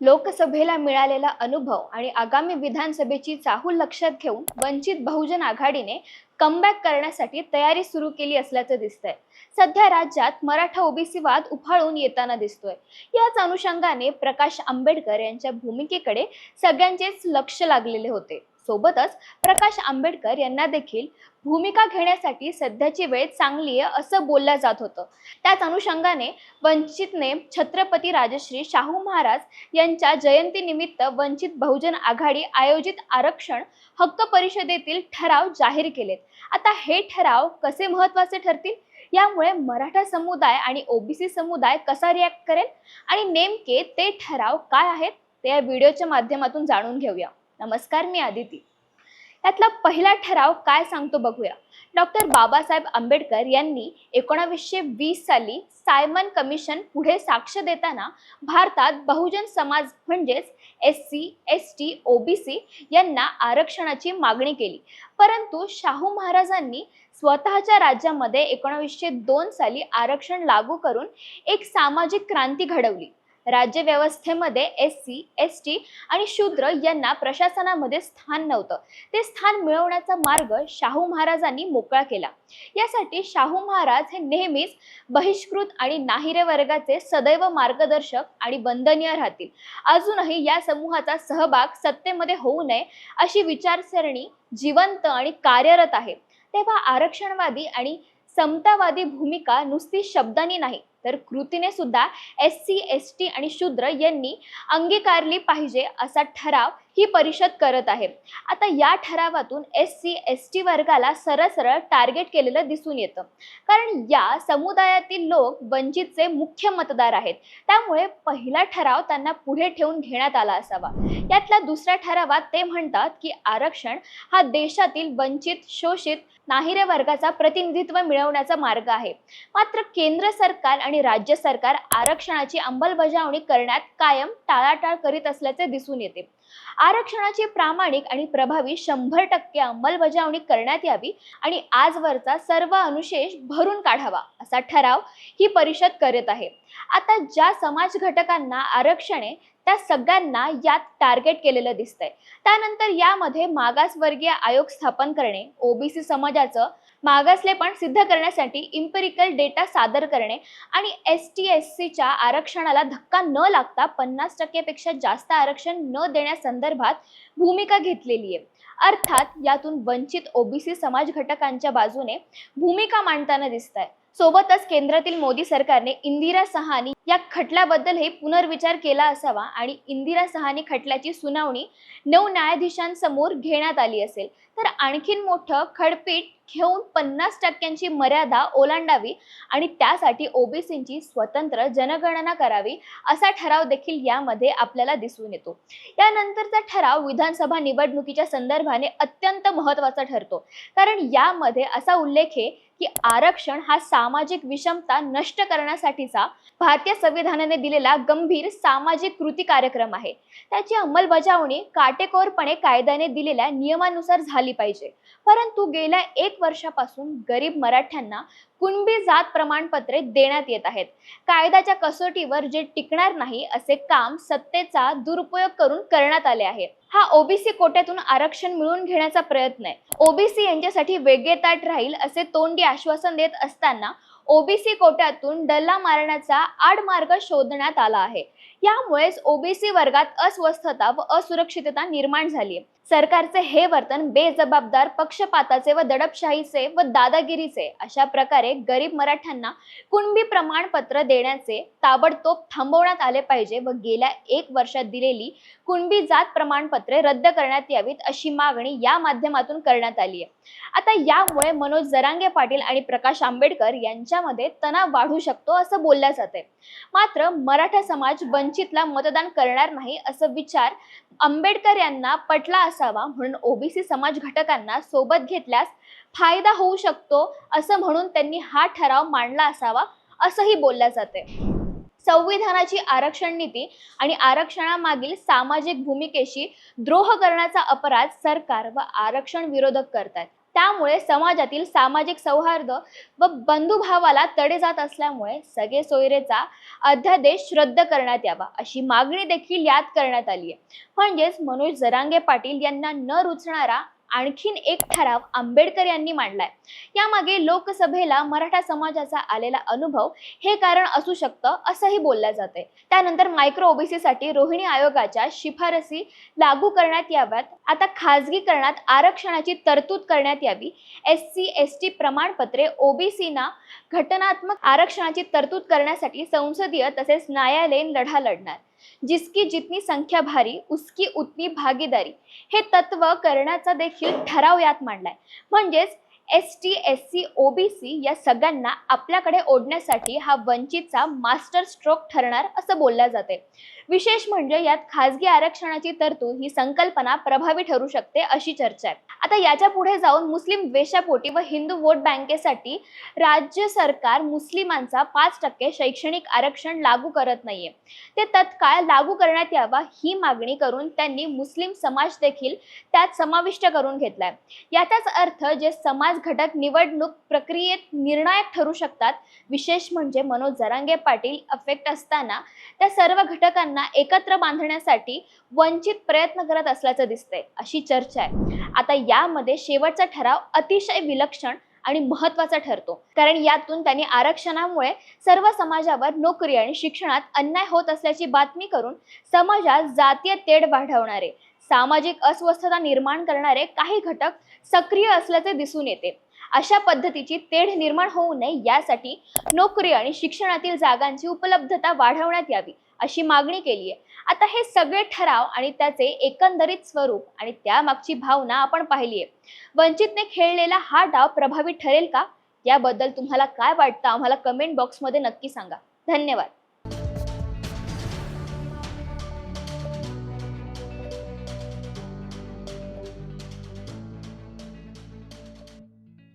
लोकसभेला मिळालेला अनुभव आणि आगामी विधानसभेची चाहूल लक्षात घेऊन वंचित बहुजन आघाडीने कमबॅक करण्यासाठी तयारी सुरू केली असल्याचं दिसतंय. सध्या राज्यात मराठा ओबीसी वाद उफाळून येताना दिसतोय. याच अनुषंगाने प्रकाश आंबेडकर यांच्या भूमिकेकडे सगळ्यांचेच लक्ष लागलेले होते. सोबतच प्रकाश आंबेडकर यांना देखील भूमिका घेण्यासाठी सध्याची वेळ चांगली आहे असं बोललं जात होतं. त्याच अनुषंगाने वंचितने छत्रपती राजश्री शाहू महाराज यांच्या जयंतीनिमित्त वंचित बहुजन आघाडी आयोजित आरक्षण हक्क परिषदेतील ठराव जाहीर केलेत. आता हे ठराव कसे महत्त्वाचे ठरतील? यामुळे मराठा समुदाय आणि ओबीसी समुदाय कसा रिॲक्ट करेल? आणि नेमके ते ठराव काय आहेत? ते या व्हिडिओच्या माध्यमातून जाणून घेऊया. नमस्कार मी आदिती. यातला पहिला ठराव काय सांगतो बघूया. डॉक्टर बाबासाहेब आंबेडकर यांनी एकोणावीसशे वीस साली सायमन कमिशन पुढे साक्ष देताना भारतात बहुजन समाज म्हणजेच S C S T OBC यांना आरक्षणाची मागणी केली. परंतु शाहू महाराजांनी स्वतःच्या राज्यामध्ये एकोणावीसशे दोन साली आरक्षण लागू करून एक सामाजिक क्रांती घडवली. राज्यव्यवस्थेमध्ये एस सी एस टी आणि शूद्र यांना प्रशासनामध्ये स्थान नव्हतं. ते स्थान मिळवण्याचा मार्ग शाहू महाराजांनी मोकळा केला. यासाठी शाहू महाराज हे नेहमीच बहिष्कृत आणि नाहिरे वर्गाचे सदैव मार्गदर्शक आणि बंधनीय राहतील. अजूनही या समूहाचा सहभाग सत्तेमध्ये होऊ नये अशी विचारसरणी जिवंत आणि कार्यरत आहे. तेव्हा आरक्षणवादी आणि समतावादी भूमिका नुसती शब्दांनी नाही तर कृतीने सुद्धा एस सी एस टी आणि शूद्र यांनी अंगीकारली पाहिजे असा ठराव ही परिषद करत आहे. आता या ठरावातून एस सी एस टी वर्गाला सरळ सरळ टार्गेट केलेलं दिसून येतं. कारण या समुदायातील लोक वंचितचे मुख्य मतदार आहेत. त्यामुळे पहिला ठराव त्यांना पुढे ठेवून घेण्यात आला असावा. यातल्या दुसऱ्या ठरावात ते म्हणतात की आरक्षण हा देशातील वंचित शोषित नाहिरे वर्गाचा प्रतिनिधित्व मिळवण्याचा मार्ग आहे. मात्र केंद्र सरकार आणि राज्य सरकार आरक्षणाची अंमलबजावणी करण्यात कायम टाळाटाळ करीत असल्याचे दिसून येते. आरक्षणाची प्रामाणिक आणि प्रभावी शंभर टक्के अंमलबजावणी करण्यात यावी आणि आजवरचा सर्व अनुशेष भरून काढावा असा ठराव ही परिषद करत आहे. आता ज्या समाज घटकांना आरक्षणे त्या सगळ्यांना यात टार्गेट केलेलं दिसतंय. त्यानंतर यामध्ये मागासवर्गीय आयोग स्थापन करणे ओबीसी समाजाचं मागासलेपण सिद्ध करण्यासाठी इम्पेरिकल डेटा सादर करणे आणि एस टी एस सीच्या आरक्षणाला धक्का न लागता पन्नास टक्केपेक्षा जास्त आरक्षण न देण्यासंदर्भात भूमिका घेतलेली आहे. अर्थात यातून वंचित ओबीसी समाज घटकांच्या बाजूने भूमिका मांडताना दिसत आहे सोबतच केंद्रातील मोदी सरकारने इंदिरा सहानी या खटल्याबद्दलही पुनर्विचार केला असावा आणि इंदिरा सहानी खटल्याची सुनावणी नऊ न्यायाधीशांसमोर घेण्यात आली असेल. तर आणखीन मोठं खडपीट घेऊन पन्नास टक्क्यांची मर्यादा ओलांडावी आणि त्यासाठी ओबीसींची स्वतंत्र जनगणना करावी असा ठराव देखील यामध्ये आपल्याला दिसून येतो. यानंतरचा ठराव विधानसभा निवडणुकीच्या संदर्भाने अत्यंत महत्त्वाचा ठरतो. कारण यामध्ये असा उल्लेख आहे की आरक्षण हा सामाजिक विषमता नष्ट करण्यासाठीचा भारतीय संविधानाने दिलेला गंभीर सामाजिक कृती कार्यक्रम आहे. त्याची अंमलबजावणी काटेकोरपणे कायद्याने दिलेल्या नियमानुसार झाली पाहिजे. परंतु गेल्या एक वर्षापासून गरीब मराठ्यांना कुणबी जात प्रमाणपत्रे देण्यात येत आहेत. कायद्याच्या कसोटीवर जे टिकणार नाही असे काम सत्तेचा दुरुपयोग करून करण्यात आले आहे. हा ओबीसी कोट्यातून आरक्षण मिळवून घेण्याचा प्रयत्न आहे. ओबीसी यांच्यासाठी वेगळे ताट राहील असे तोंडी आश्वासन देत असताना ओबीसी कोट्यातून डल्ला मारण्याचा आडमार्ग शोधण्यात आला आहे. यामुळेच ओबीसी वर्गात अस्वस्थता व असुरक्षितता निर्माण झाली आहे. सरकारचे हे वर्तन बेजबाबदार पक्षपाताचे व दडपशाहीचे व दादागिरीचे. अशा प्रकारे गरीब मराठ्यांना कुणबी प्रमाणपत्र देण्याचे ताबडतोब थांबवण्यात आले पाहिजे व गेल्या एक वर्षात दिलेली कुणबी जात प्रमाणपत्रे रद्द करण्यात यावीत अशी मागणी या माध्यमातून करण्यात आली आहे. आता यामुळे मनोज जरांगे पाटील आणि प्रकाश आंबेडकर यांच्यामध्ये तणाव वाढू शकतो असं बोलल्या जाते मात्र मराठा समाज वंचितला मतदान करणार नाही असं विचार आंबेडकर यांना पटला असावा म्हणून ओबीसी समाज घटकांना सोबत घेतल्यास फायदा होऊ शकतो असं म्हणून त्यांनी हा ठराव मांडला असावा असंही बोलल्या जाते. संविधानाची आरक्षण नीती आणि आरक्षणामागील सामाजिक भूमिकेशी द्रोह करण्याचा अपराध सरकार व आरक्षण विरोधक करतात त्यामुळे समाजातील सामाजिक सौहार्द व बंधुभावाला तडे जात असल्यामुळे सगळे सोयरेचा अध्यादेश रद्द करण्यात यावा अशी मागणी देखील यात करण्यात आली आहे. म्हणजेच मनोज जरांगे पाटील यांना न रुचणारा आणखीन एक ठराव आंबेडकर यांनी मांडलाय. यामागे लोकसभेला मराठा समाजाचा आलेला अनुभव हे कारण असू शकतं असंही बोललं जाते त्यानंतर मायक्रो ओबीसीसाठी रोहिणी आयोगाच्या शिफारसी लागू करण्यात याव्यात. आता खाजगीकरणात आरक्षणाची तरतूद करण्यात यावी. एस सी एस टी प्रमाणपत्रे ओबीसीना घटनात्मक आरक्षणाची तरतूद करण्यासाठी संसदीय तसेच न्यायालयीन लढा लढणार. जिसकी जितनी संख्या भारी उसकी उतनी भागीदारी. हे तत्व करण्याचा देखील ठराव यात मांडलाय. म्हणजेच S T S C OBC या सगळ्यांना आपल्याकडे ओढण्यासाठी हा वंचितचा मास्टर स्ट्रोक ठरणार असं बोलल्या जाते. विशेष म्हणजे यात खासगी आरक्षणाची तरतूद ही संकल्पना प्रभावी ठरू शकते अशी चर्चा आहे. आता याच्यापुढे जाऊन मुस्लिम वेशापोटी व हिंदू वोट बँकेसाठी राज्य सरकार मुस्लिमांचा पाच टक्के शैक्षणिक आरक्षण लागू करत नाहीये. ते तत्काळ लागू करण्यात यावा ही मागणी करून त्यांनी मुस्लिम समाज देखील त्यात समाविष्ट करून घेतलाय. याचाच अर्थ जे समाज घटक निवडणूक प्रक्रियेत निर्णायक ठरू शकतात. विशेष म्हणजे मनोज जरांगे पाटील अफेक्ट असताना त्या सर्व घटकांना एकत्र बांधण्यासाठी वंचित प्रयत्न करत असल्याचं दिसतंय अशी चर्चा आहे. आता यामध्ये शेवटचा ठराव अतिशय विलक्षण आणि महत्त्वाचा ठरतो. कारण यातून त्यांनी आरक्षणामुळे सर्व समाजावर नोकरी आणि शिक्षणात अन्याय होत असल्याची बातमी करून समाजात जातीय तेढ वाढवणारे सामाजिक अस्वस्थता निर्माण करणारे काही घटक सक्रिय असल्याचे दिसून येते. अशा पद्धतीची तेढ निर्माण होऊ नये यासाठी नोकरी आणि शिक्षणातील जागांची उपलब्धता वाढवण्यात यावी अशी मागणी केली आहे आता हे सगळे ठराव आणि त्याचे एकंदरीत स्वरूप आणि त्यामागची भावना आपण पाहिली आहे वंचितने खेळलेला हा डाव प्रभावी ठरेल का? याबद्दल तुम्हाला काय वाटतं? आम्हाला कमेंट बॉक्समध्ये नक्की सांगा. धन्यवाद.